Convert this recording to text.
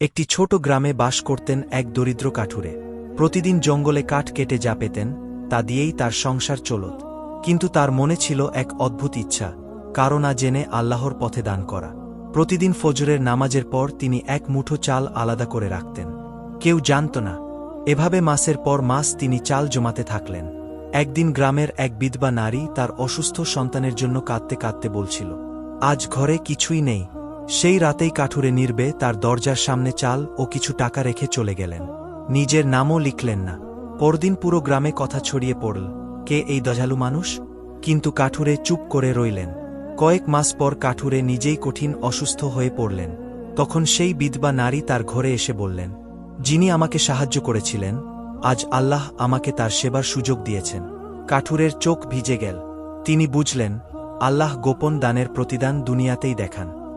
একটি ছোট গ্রামে বাস করতেন এক দরিদ্র কাঠুরে। প্রতিদিন জঙ্গলে কাঠ কেটে যা পেতেন, তা দিয়েই তার সংসার চলত। কিন্তু তার মনে ছিল এক অদ্ভুত ইচ্ছা, কারও না জেনে আল্লাহর পথে দান করা। প্রতিদিন ফজরের নামাজের পর তিনি এক মুঠো চাল আলাদা করে রাখতেন। কেউ জানত না, এভাবে মাসের পর মাস তিনি চাল জমাতে থাকলেন। একদিন গ্রামের এক বিধবা নারী তার অসুস্থ সন্তানের জন্য কাঁদতে কাঁদতে বলছিল, আজ ঘরে কিছুই নেই সেই রাতেই কাঠুরে নির্বে তার দরজার সামনে চাল ও কিছু টাকা রেখে চলে গেলেন। নিজের নামও লিখলেন না। পরদিন পুরো গ্রামে কথা ছড়িয়ে পড়ল, কে এই দজালু মানুষ? কিন্তু কাঠুরে চুপ করে রইলেন। কয়েক মাস পর কাঠুরে নিজেই কঠিন অসুস্থ হয়ে পড়লেন। তখন সেই বিধবা নারী তার ঘরে এসে বললেন, যিনি আমাকে সাহায্য করেছিলেন, আজ আল্লাহ আমাকে তার সেবার সুযোগ দিয়েছেন। কাঠুরের চোখ ভিজে গেল। তিনি বুঝলেন, আল্লাহ গোপন দানের প্রতিদান দুনিয়াতেই দেখান।